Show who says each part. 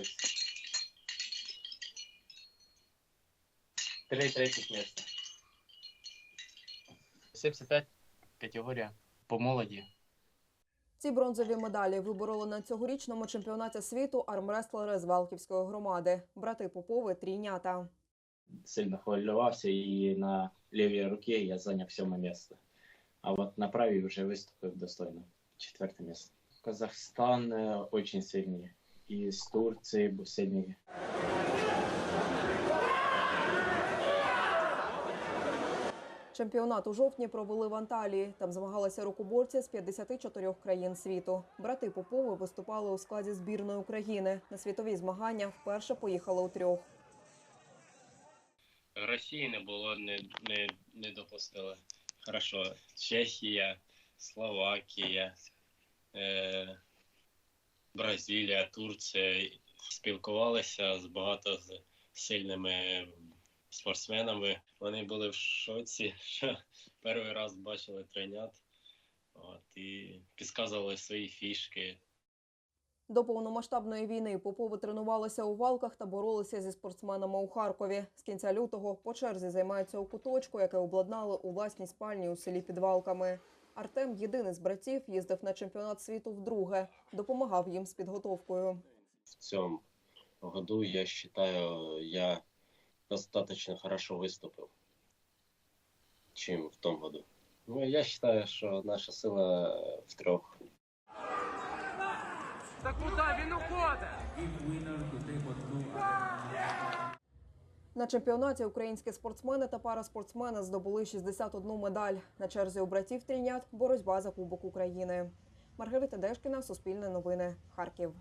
Speaker 1: Ось. Три третіх місця. 75 категорія по молоді.
Speaker 2: Ці бронзові медалі вибороли на цьогорічному чемпіонаті світу армрестлери з Валківської громади, брати Попови трійнята.
Speaker 1: Сильно хвилювався і на лівій руці я зайняв сьоме місце. А от на правій вже виступив достойно. Четверте місце. Казахстан дуже сильний. І з Турції був.
Speaker 2: Чемпіонат у жовтні провели в Анталії. Там змагалися рукоборці з 54 країн світу. Брати Попови виступали у складі збірної України. На світові змагання вперше поїхали у трьох.
Speaker 3: Росії не було, не, не, не допустили. Хорошо. Чехія, Словакія, е, Бразилія, Турція. Спілкувалися з багато з сильними спортсменами. Вони були в шоці, що перший раз бачили тренят. От, і підказували свої фішки,
Speaker 2: До повномасштабної війни Попови тренувалися у валках та боролися зі спортсменами у Харкові. З кінця лютого по черзі займаються у куточку, яке обладнали у власній спальні у селі під Валками. Артем, єдиний з братів, їздив на чемпіонат світу вдруге, допомагав їм з підготовкою.
Speaker 4: в цьому году, я считаю, я достаточно хорошо выступил, чем в том году. Ну, я считаю, что наша сила в трех.
Speaker 5: Та куди він уходить?
Speaker 2: На чемпіонаті українські спортсмени та параспортсмени здобули 61 медаль. На черзі у братів трінят боротьба за Кубок України. Маргарита Дешкіна, Суспільне новини, Харків.